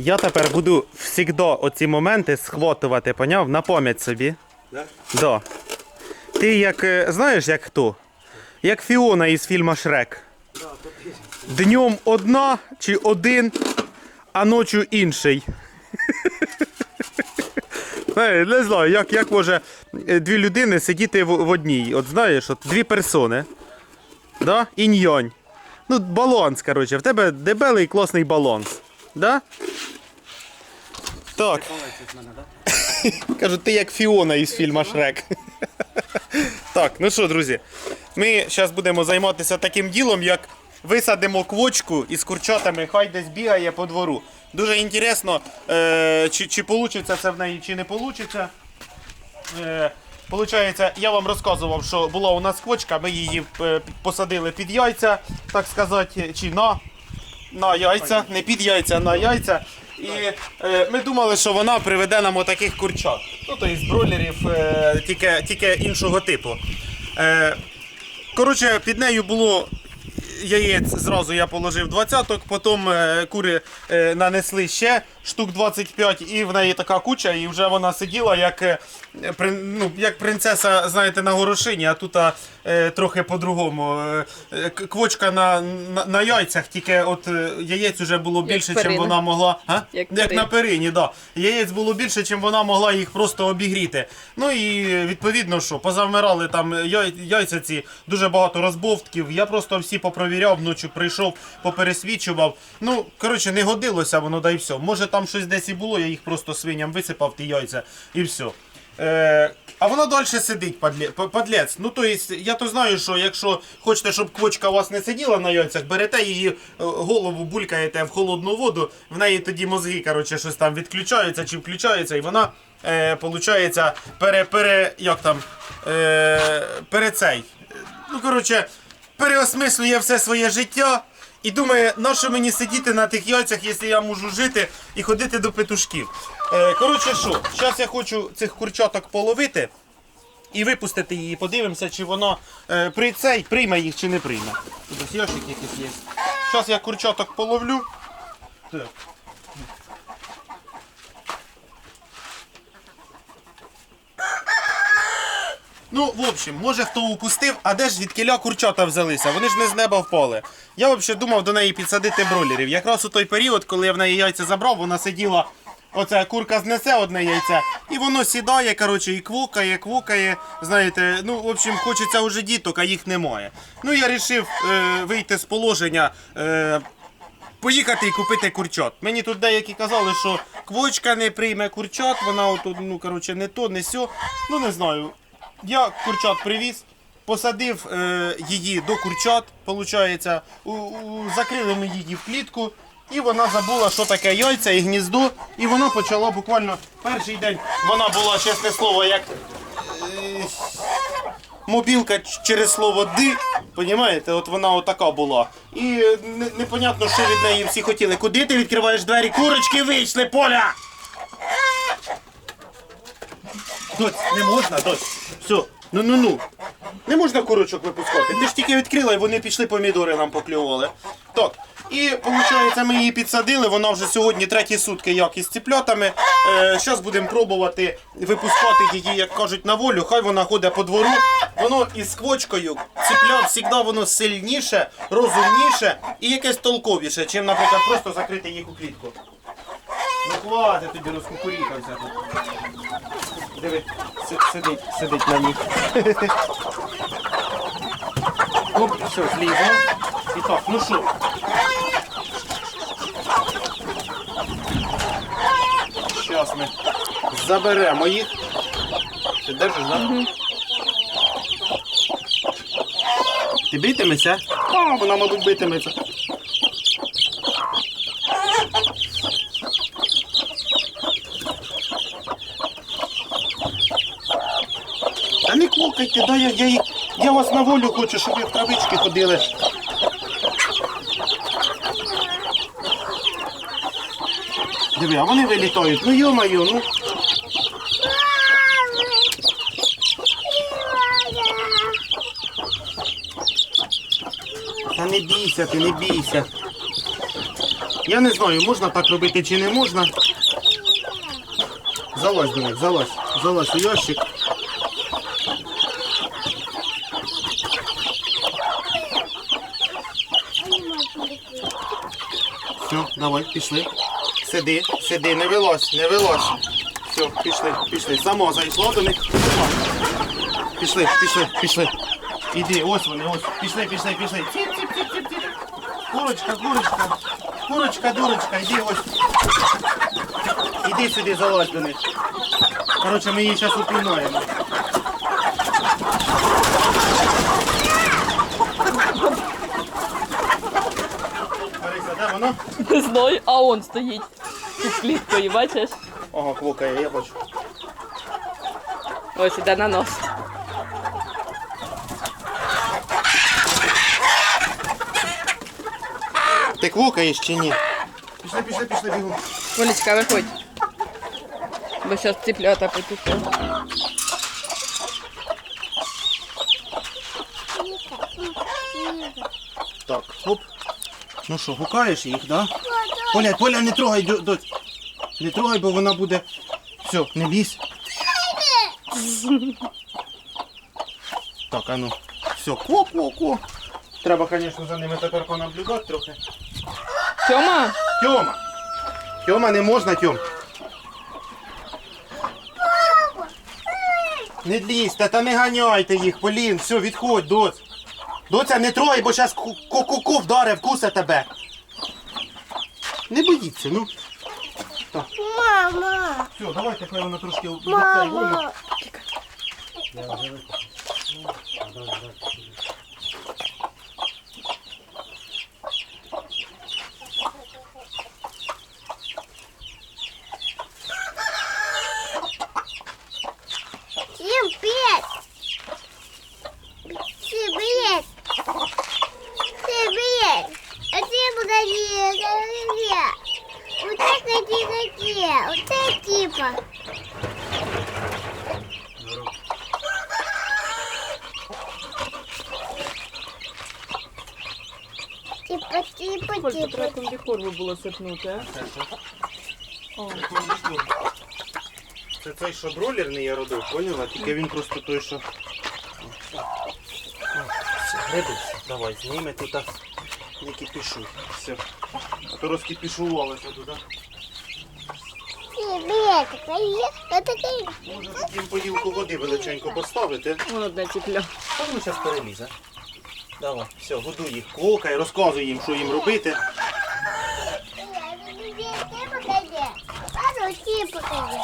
Я тепер буду завжди оці моменти схватувати, поняв? На пам'ять собі. Да? Да. Ти як е, знаєш, як хто? Як Фіона із фільму Шрек. Днем одна чи один, а ночі інший. Знаєш, Не знаю, як, як може е, дві людини сидіти в, в одній. От знаєш, от дві персони. Да? Інь-йонь. Ну, баланс, коротше, в тебе дебелий класний баланс. Да? Так. Кажу, ти як Фіона із фільму Шрек. так, ну що, друзі, ми зараз будемо займатися таким ділом, як висадимо квочку із курчатами, хай десь бігає по двору. Дуже інтересно, е, чи, чи вийде це в неї, чи не вийде. Е, Получається, я вам розказував, що була у нас квочка, ми її е, посадили під яйця, так сказати, чи на, на яйця, не під яйця, на яйця. І е, ми думали, що вона приведе нам отаких курчат. Ну, тобто з бройлерів е, тільки, тільки іншого типу. Е, коротше, під нею було яєць зразу я положив двадцяток, потім е, кури е, нанесли ще штук 25, і в неї така куча, і вже вона сиділа як, е, ну, як принцеса, знаєте, на горошині, а тут трохи по-другому. Квочка на, на, на яйцях, тільки от яєць вже було більше, ніж вона могла. А? Як як на перині, да. Яєць було більше, ніж вона могла їх просто обігріти. Ну і відповідно, що позавмирали там яй- яйця ці, дуже багато розбовтків. Я просто всі попровіряв, вночі прийшов, попересвічував. Ну, коротше, не годилося воно, да і все. Може там щось десь і було, я їх просто свиням висипав, ті яйця, і все. Е, а вона далі сидить, падлець. Ну, то есть, я то знаю, що якщо хочете, щоб квочка у вас не сиділа на яйцях, берете її е, голову, булькаєте в холодну воду, в неї тоді мозги, коротше, щось там відключаються чи включаються, і вона, е, пере, пере, як там, е, пере. Ну, коротше, переосмислює все своє життя. І думає, на що мені сидіти на тих яйцях, якщо я можу жити і ходити до петушків. Е, коротше, що, зараз я хочу цих курчаток половити і випустити її. Подивимося, чи воно е, при цей прийме їх чи не прийме. Тут ящик якийсь є. Зараз я курчаток половлю. Так. Ну, в общем, може хто упустив, а де ж від кіля курчата взялися? Вони ж не з неба впали. Я взагалі думав до неї підсадити бройлерів. Якраз у той період, коли я в неї яйця забрав, вона сиділа. Оце курка знесе одне яйце, і воно сідає, коротше, і квукає, квукає. Знаєте, ну, в общем, хочеться уже діток, а їх немає. Ну, я вирішив е, вийти з положення. Е, Поїхати і купити курчат. Мені тут деякі казали, що квочка не прийме курчат, вона отут, ну коротше, не то, не сьо. Ну не знаю. Я курчат привіз, посадив е, її до курчат, виходить, у, у, закрили ми її в клітку, і вона забула, що таке яйця і гніздо. І вона почала буквально перший день. Вона була, чесне слово, як е, мобілка через слово ди. Понімаєте, от вона отака була. І е, не- непонятно, що від неї всі хотіли. Куди ти відкриваєш двері? Курочки вийшли, поля! Доць, не можна, доць. Все, ну ну ну. Не можна курочок випускати. Ти ж тільки відкрила і вони пішли помідори нам поклювали. Так. І виходить, ми її підсадили. Вона вже сьогодні треті сутки як із ціплятами. Е, Зараз будемо пробувати випускати її, як кажуть, на волю. Хай вона ходить по двору. Воно із квочкою ціпля завжди воно сильніше, розумніше і якесь толковіше, чим, наприклад, просто закрити їх у клітку. Ну хватить тобі розкукурікався. Диви, сидить, сидить на ній. Оп, все, злізло. І так, ну що? Зараз ми заберемо їх. Ти держиш, так? Да? Ти битимешся? А, вона, мабуть, битиметься. Не дай я, я, я вас на волю хочу, щоб ви в травички ходили. Диви, а вони вилітають. Ну йо-моє, ну. Та не бійся, ти не бійся. Я не знаю, можна так робити чи не можна. Залазь до залазь. Залазь у ящик. Все, давай, пішли. Сиди, сиди, не вилазь, не вилазь. Все, пішли, пішли. Само зайшло до них. Пішли, пішли, пішли. Іди, ось вони, ось. Пішли, пішли, пішли. Курочка, курочка. Курочка, дурочка, іди ось. Іди сюди, залазь до них. Коротше, ми її зараз упіймаємо. Лариса, де воно? Не знаю, а он стоїть під кліткою, бачиш? Ага, квокає, я бачу. Ось іде на нос. Ти квокаєш чи ні? Пішли, пішли, пішли, бігом. Волічка, виходь. Бо зараз ціплята потекли. Так, оп. Ну що, гукаєш їх, да? Поля, Поля, не трогай, доць. Не трогай, бо вона буде. Все, не бійся. Так, а ну. Все, ко, ко, ко. Треба, звісно, за ними тепер понаблюдати трохи. Тьома, Тьома! Тьома, не можна, Тьом. Не лізьте, та не ганяйте їх, Полін, все, відходь, доць. Доця, не трогай, бо зараз ку-ку-ку вдаре, вкусе тебе. Не боїться, ну. Так. Мама! Все, давайте, хай вона трошки вольно. Мама! Всем Такие? Вот это типа. Типа, типа, хоч би типа. треба комбікорбу було сипнути, а? О, Це цей, що бролерний я робив, поняла? Тільки він просто той, що. Все, гриби, давай, зніми тут а, не кипішу. Все. А то розкипішувалося туди. Привет, привет. Это ты. Може їм поділку води величенько поставити. Вон одне ціпля. А воно зараз перелізе. Давай, все, годуй їх, кокай, розказуй їм, що їм робити. Ты покажи. А ну ты покажи.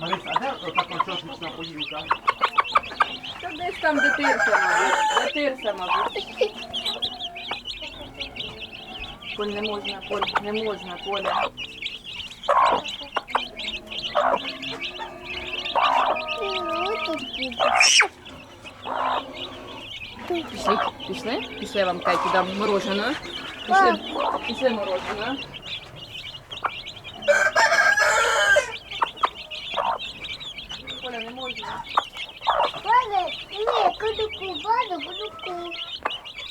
Мариса, а де така чашечна поділка? Та десь там дитирся, мабуть. Дитирся, мабуть. Поль, не можна, Поль, не можна, Поля. Пішли, пішли? Пішли я вам Каті дам мороженое. Пішли, пішли мороженое. Поля, не можна. Бада, не, кудуку, бада, кудуку.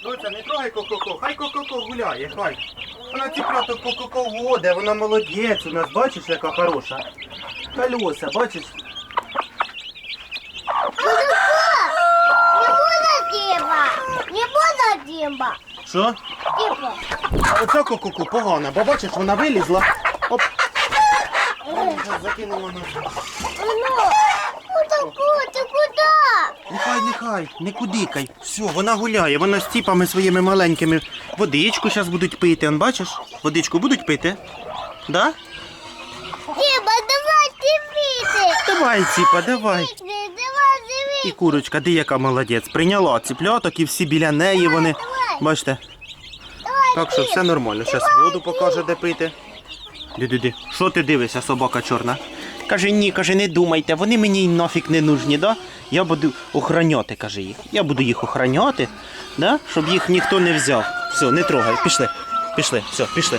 Доця, не трогай ко-ко-ко, хай ко-ко-ко гуляє, хай. Вона ціплято ко-ко-ко вона молодець у нас, бачиш, яка хороша. Колеса, бачиш? Не буду типа. Що? Типа. А Оця ко-ко-ко погана, бо бачиш, вона вилізла. Оп. Закинемо на. Ну, кудуку, ты? Нехай, нехай, не кудикай. Все, вона гуляє, вона з тіпами своїми маленькими водичку зараз будуть пити. Он бачиш? Водичку будуть пити? Да? Типа, давай ты Давай, ціпа, давай. І курочка, де яка молодець. Прийняла ціпляток і всі біля неї вони. Бачите? Так що все нормально. Зараз воду покаже, де пити. Ди-ди-ди. Що ти дивишся, собака чорна? Каже, ні, каже, не думайте, вони мені й нафіг не нужні, да? Я буду охороняти, каже їх. Я буду їх охороняти, да? щоб їх ніхто не взяв. Все, не трогай, пішли. Пішли, все, пішли.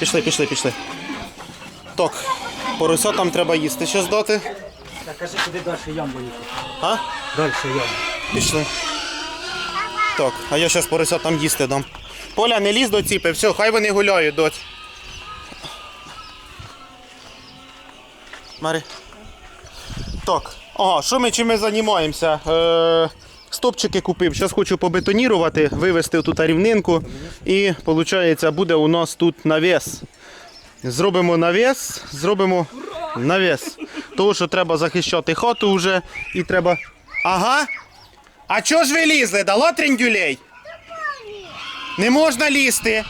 Пішли, пішли, пішли. Так, поросятам треба їсти. Що здати? Так кажи, куди далі ямбу їхати. А? Далі ямбу. Пішли. Так, а я зараз порося там їсти дам. Поля, не лізь до ціпи, все, хай вони гуляють, доць. Мари. Так, ага, що ми чим ми займаємося? Е, стопчики купив. Зараз хочу побетонірувати, вивести тут рівнинку. І виходить, буде у нас тут навіс. Зробимо навіс, зробимо навіс. Тому що треба захищати хату вже і треба. Ага. А чого ж ви лізли? Дало трендюлей? Не можна лізти.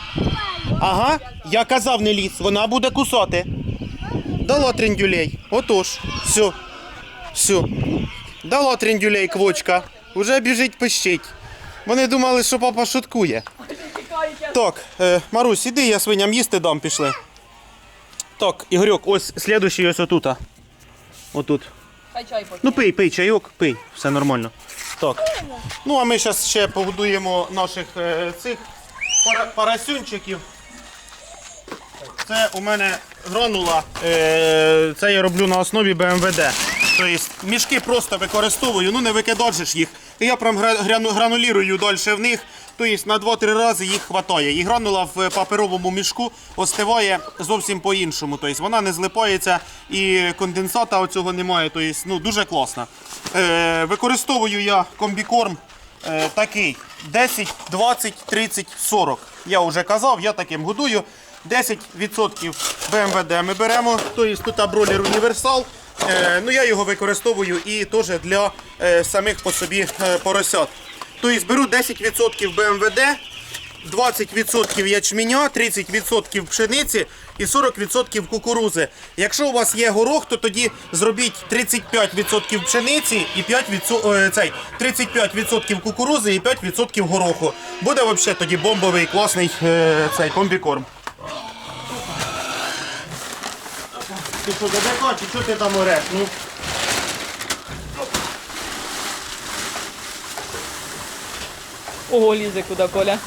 Ага, я казав не лізь, вона буде кусати. Дало трендюлей. Отож, все. Все. Дало трендюлей квочка. Уже біжить пищить. Вони думали, що папа шуткує. Так, е, Марусь, іди, я свиням їсти дам, пішли. Так, Ігорьок, ось слідущий ось отут. Отут. Ну пий, пий чайок, пий, все нормально. Так. Ну а ми зараз ще побудуємо наших е, цих пара, парасюнчиків. Це у мене гранула. Е, це я роблю на основі БМВД. Тобто мішки просто використовую, ну не викидаєш їх. І я прям гранулірую далі в них. Тобто на 2-3 рази їх хватає. І гранула в паперовому мішку остиває зовсім по-іншому. Тобто вона не злипається і конденсата оцього немає. Тобто, ну, дуже класно. Е, використовую я комбікорм е, такий 10, 20, 30, 40. Я вже казав, я таким годую. 10% БМВД ми беремо, тобто тут абролер універсал. Е, ну, я його використовую і теж для е, самих по собі е, поросят. Тобто беру 10% БМВД, 20% ячменя, 30% пшениці і 40% кукурузи. Якщо у вас є горох, то тоді зробіть 35% пшениці і 5%, е, цей, 35% кукурузи і 5% гороху. Буде взагалі тоді бомбовий класний цей комбікорм. Ти що, далеко, чи що ти там ореш? Ну, Ого, лізе куди, Коля.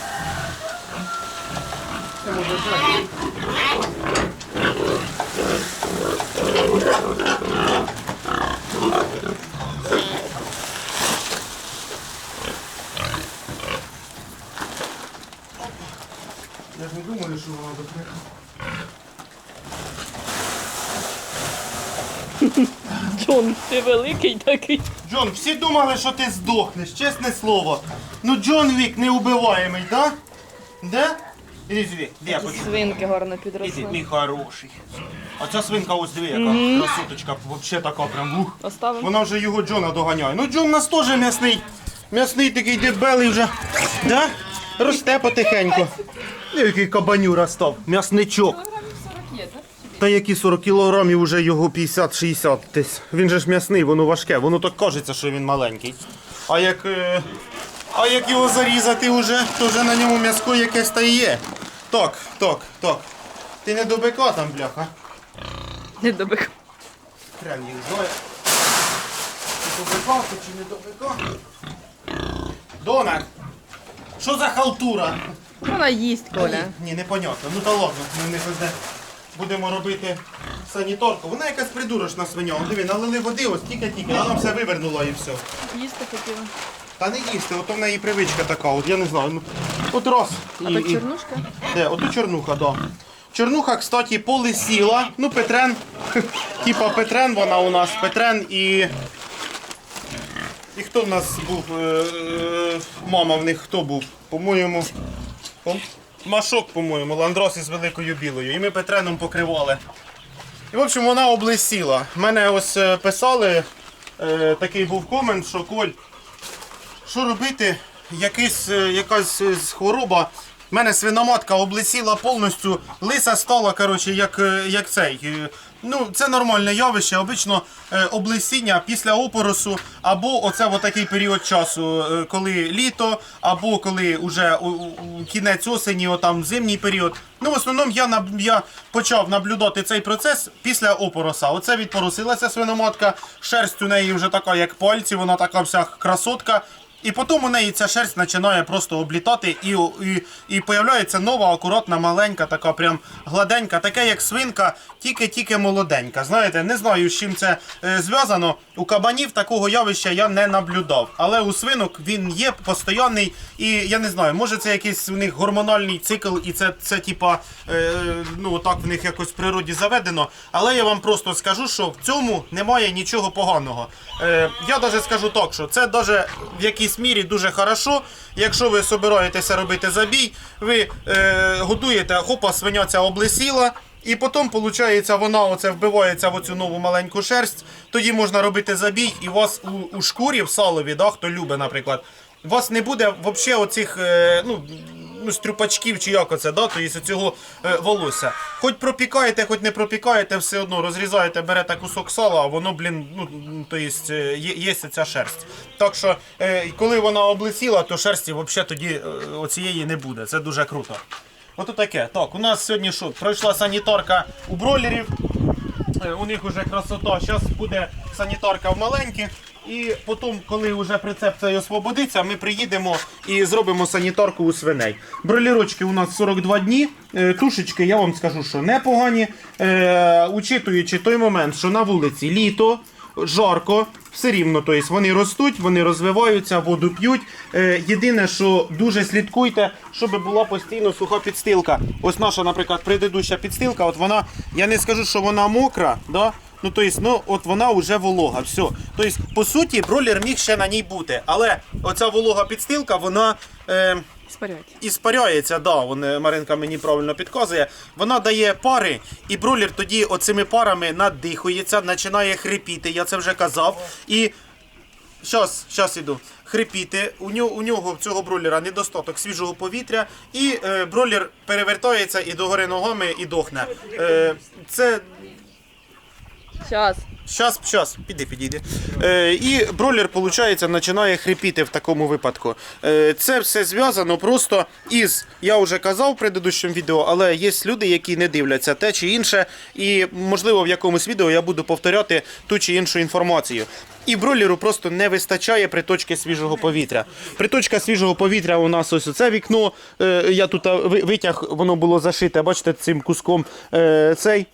я ж не думаю, що воно допоможе. Джон, ти великий такий. Джон, всі думали, що ти здохнеш, чесне слово. Ну Джон Вік не убиваємий, да? Да? Сюди, де я хочу. Свинки гарно Іди, підросли. мій хороший. А ця свинка ось диви, яка красоточка, взагалі така прям ух. Оставимо. Вона вже його Джона доганяє. Ну Джон у нас теж м'ясний. М'ясний такий дебелий вже. Да? Росте потихеньку. Який кабанюра став. М'ясничок. Та які 40 кілограмів вже його 50-60 десь. Він же ж м'ясний, воно важке, воно так кажеться, що він маленький. А як, е, а як його зарізати вже, то вже на ньому м'яско якесь та є. Так, так, так. Ти не до бика там, бляха. Не добик. Прям їх знає. Чи до бика, ти чи не до бика? Дона! Що за халтура? Вона їсть, Коля. Ні, ні, непонятно. Ну та ладно, ми не буде. Будемо робити саніторку. Вона якась придурочна свиня. Он, Диви, налили води, ось тільки-тільки, вона все вивернула і все. Їсти хотіла. Та не їсти, ото в неї привичка така, от я не знаю. Ну, от раз. А то чорнушка? Де? Ото чорнуха, да. Чорнуха, кстати, полисіла. Ну, Петрен. Типа Петрен вона у нас. Петрен і. І хто в нас був? Е, е, Мама в них хто був? По-моєму. по- Машок, по-моєму, Ландрос із великою білою. І ми Петреном покривали. І в общем вона облисіла. Мене ось е, писали, е, такий був комент, що Коль, що робити? Якийсь, е, якась е, хвороба. У мене свиноматка облисіла повністю, лиса стала, коротше, як, як цей. Ну, це нормальне явище. Обично е, облисіння після опоросу, або оце в такий період часу, е, коли літо, або коли вже кінець осені, отам зимній період. Ну, в основному я, я почав наблюдати цей процес після опороса. Оце відпоросилася свиноматка, шерсть у неї вже така, як пальці, вона така вся красотка. І потім у неї ця шерсть починає просто облітати, і, і, і появляється нова, акуратна, маленька, така прям гладенька, таке як свинка, тільки-тільки молоденька. Знаєте, не знаю, з чим це е, зв'язано. У кабанів такого явища я не наблюдав. Але у свинок він є постійний, і я не знаю, може це якийсь у них гормональний цикл, і це, це типа, е, ну так в них якось в природі заведено. Але я вам просто скажу, що в цьому немає нічого поганого. Е, я навіть скажу так, що це даже в якійсь мірі дуже хорошо. Якщо ви собираєтеся робити забій, ви е, годуєте, хопа, свиня ця облесіла. І потім, виходить, вона оце вбивається в оцю нову маленьку шерсть. Тоді можна робити забій, і у вас у, у шкурі в салові, да, хто любить, наприклад, у вас не буде взагалі оцих е, ну, ну, стрюпачків чи як оце, да, тобто цього е, волосся. Хоч пропікаєте, хоч не пропікаєте, все одно розрізаєте, берете кусок сала, а воно, блін, ну, то есть, е, є, ця шерсть. Так що, е, коли вона облесіла, то шерсті взагалі тоді е, оцієї не буде. Це дуже круто. Ото таке. Так, у нас сьогодні що? Пройшла санітарка у бройлерів. Е, У них вже красота. Зараз буде санітарка в маленьких. І потім, коли вже прицеп цей освободиться, ми приїдемо і зробимо санітарку у свиней. Бройлерочки у нас 42 дні. Е, Тушечки, я вам скажу, що непогані. Е, учитуючи той момент, що на вулиці літо, жарко, все рівно, тобто вони ростуть, вони розвиваються, воду п'ють. Е, єдине, що дуже слідкуйте, щоб була постійно суха підстилка. Ось наша, наприклад, предыдуща підстилка, от вона, я не скажу, що вона мокра, да? Ну то есть, ну от вона вже волога. Все. Тобто, по суті, бролер міг ще на ній бути. Але оця волога підстилка, вона. Е, Спорять. і спаряється, да, вон, Маринка мені правильно підказує. Вона дає пари, і бролер тоді оцими парами надихується, починає хрипіти, я це вже казав. І щас, щас іду. Хрипіти. У нього, у нього цього бролера недостаток свіжого повітря, і е, бролер перевертається і догори ногами і дохне. Е, це Сейчас. Щас, щас, піди, підійди. Е, і бролер, виходить, починає хрипіти в такому випадку. Е, це все зв'язано просто із, я вже казав в предыдущому відео, але є люди, які не дивляться те чи інше, і можливо в якомусь відео я буду повторяти ту чи іншу інформацію. І бролеру просто не вистачає приточки свіжого повітря. Приточка свіжого повітря у нас ось це вікно. Е, я тут витяг, воно було зашите, бачите, цим куском е, цей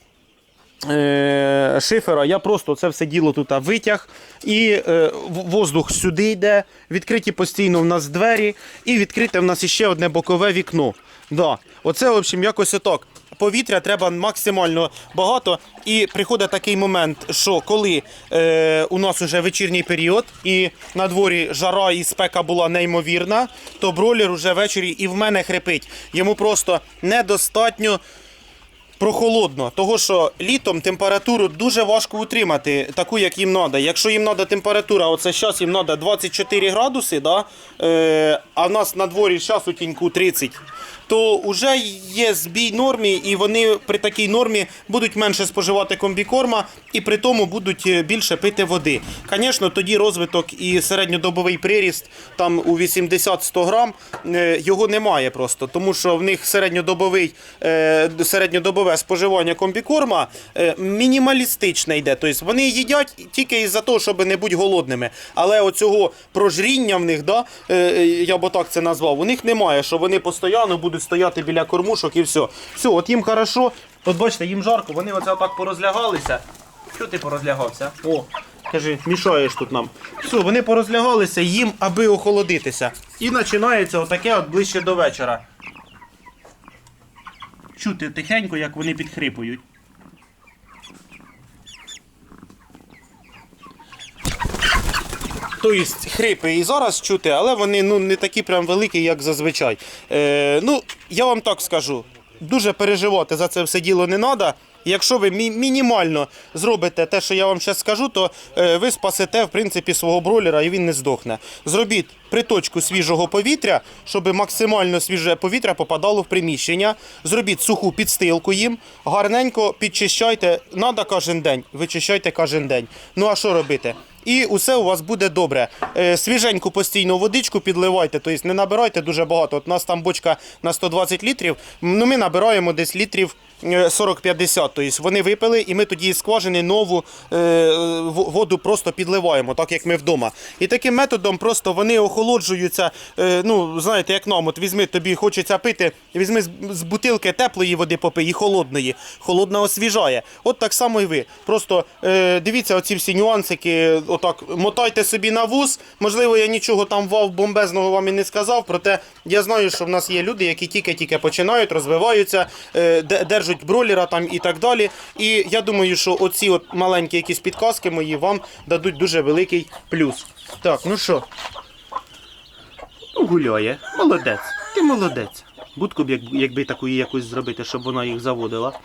шифера, я просто це все діло тут витяг. І е, воздух сюди йде, відкриті постійно в нас двері, і відкрите в нас іще одне бокове вікно. Да. Оце, в общем, якось отак. Повітря треба максимально багато. І приходить такий момент, що коли е, у нас уже вечірній період, і на дворі жара і спека була неймовірна, то бролер уже ввечері і в мене хрипить. Йому просто недостатньо прохолодно, того що літом температуру дуже важко утримати, таку, як їм треба. Якщо їм треба температура, оце зараз їм треба 24 градуси, да? е, а в нас на дворі зараз у тіньку 30, то вже є збій нормі, і вони при такій нормі будуть менше споживати комбікорма і при тому будуть е, більше пити води. Звісно, тоді розвиток і середньодобовий приріст там у 80-100 грам е, його немає просто, тому що в них середньодобовий е, середньодобове споживання комбікорма мінімалістичне йде. Тобто вони їдять тільки із-за того, щоб не бути голодними. Але оцього прожріння в них, да, я б так це назвав, у них немає, що вони постійно будуть стояти біля кормушок і все. Все, от їм хорошо. От бачите, їм жарко, вони оце отак порозлягалися. Що ти порозлягався? О, кажи, мішаєш тут нам. Все, вони порозлягалися їм, аби охолодитися. І починається отаке от ближче до вечора. Чути тихенько, як вони підхрипують. Тобто хрипи і зараз чути, але вони ну, не такі прям великі, як зазвичай. Е, ну, я вам так скажу. Дуже переживати за це все діло не треба. Якщо ви мі- мінімально зробите те, що я вам зараз скажу, то е, ви спасете в принципі свого бройлера і він не здохне. Зробіть приточку свіжого повітря, щоб максимально свіже повітря попадало в приміщення. Зробіть суху підстилку їм, гарненько підчищайте. Надо кожен день, вичищайте кожен день. Ну а що робити? І усе у вас буде добре. Е, Свіженьку постійно водичку підливайте, тобто не набирайте дуже багато. От у нас там бочка на 120 літрів, ну ми набираємо десь літрів 40-50. Тобто вони випили, і ми тоді із скважини нову е, воду просто підливаємо, так як ми вдома. І таким методом просто вони охолоджуються. Е, ну, знаєте, як нам, от візьми, тобі хочеться пити, візьми з, з бутилки теплої води попий і холодної. Холодна освіжає. От так само і ви. Просто е, дивіться оці всі нюансики, отак мотайте собі на вуз. Можливо, я нічого там вау бомбезного вам і не сказав, проте я знаю, що в нас є люди, які тільки-тільки починають, розвиваються, е, держать бролера там і так далі. І я думаю, що оці от маленькі якісь підказки мої вам дадуть дуже великий плюс. Так, ну що? Ну, гуляє. Молодець. Ти молодець. Будку б, як, якби таку якусь зробити, щоб вона їх заводила.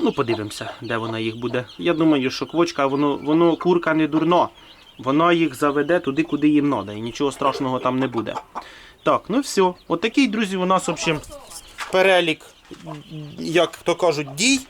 Ну, подивимося, де вона їх буде. Я думаю, що квочка, воно, воно курка не дурно. Вона їх заведе туди, куди їм треба, і нічого страшного там не буде. Так, ну все. Отакий, друзі, у нас, в общем, перелік, як то кажуть, дій.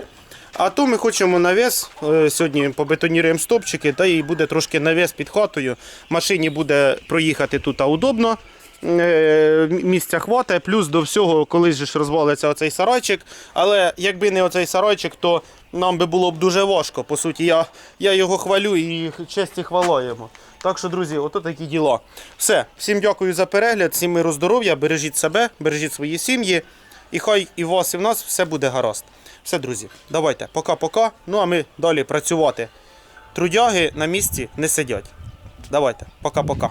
А то ми хочемо навіс. е, Сьогодні побетоніруємо стопчики, та і буде трошки навіс під хатою. Машині буде проїхати тут удобно. е, Місця хватає, плюс до всього, колись же ж розвалиться оцей сарайчик. Але якби не оцей сарайчик, то нам би було б дуже важко. По суті, я, я його хвалю і честь і хвала йому. Так що, друзі, ото такі діла. Все, всім дякую за перегляд, всім миру здоров'я, бережіть себе, бережіть свої сім'ї. І хай і вас, і в нас все буде гаразд. Все, друзі, давайте, пока-пока. Ну а ми далі працювати. Трудяги на місці не сидять. Давайте, пока-пока.